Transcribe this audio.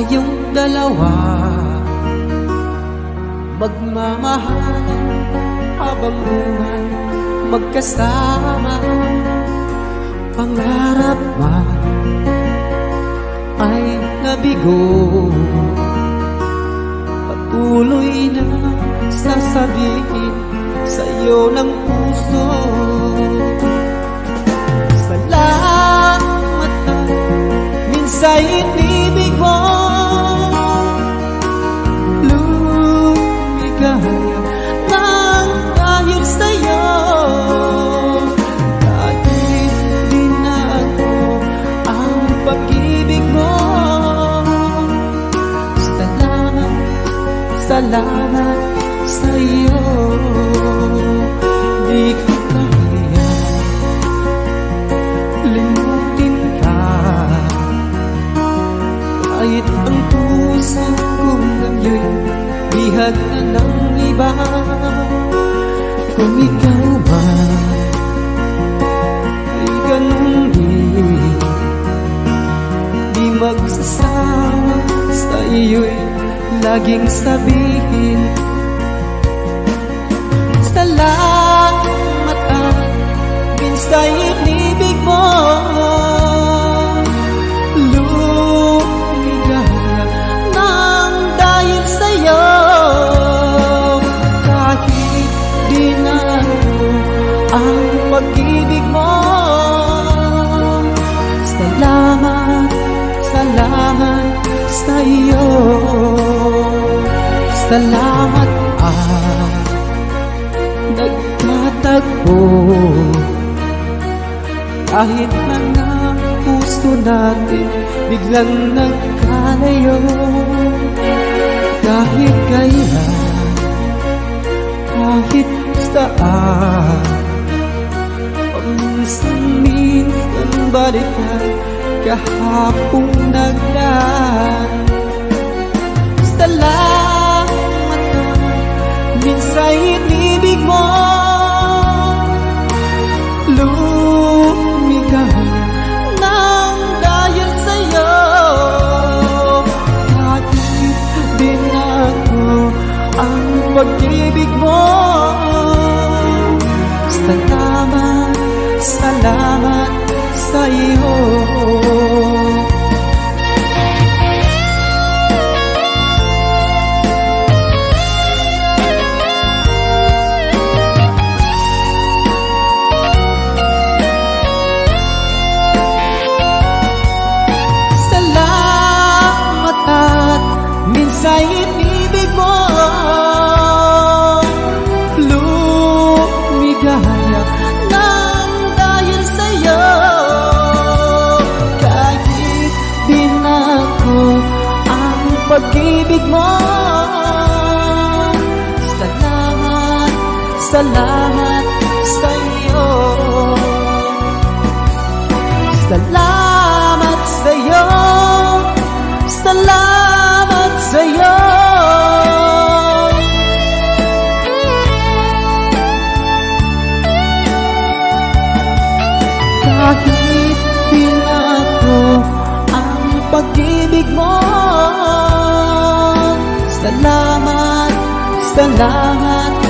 tayong dalawa. Magmamahal habang buhay magkasama. Pangarap man ay nabigo. Patuloy na sasabihin sa'yo ng puso. Salamat na minsan inibig salamat sa'yo. Di ko kaya. Limutin ka. Kahit ang puso ko ngayon Bihag na ng iba. Kung ikaw man Ay ganun din Di magsasawa sa iyo'y Laging sabihin. Salamat at Minsa'y inibig mo. Lumigaya nang dahil sa'yo. Kahit di na ang pag-ibig mo Salamat at nagtatagpo. Kahit man ang puso natin biglang nagkalayo Kahit kailan, kahit saan Paminsan-minsan balikan kahapong nagdaan pag-ibig mo. Salamat, salamat sa'yo Salamat pag-ibig mo. Salamat, salamat sa'yo Salamat sa'yo Salamat sa'yo Kahit di na ako ang pag-ibig mo Salamat, salamat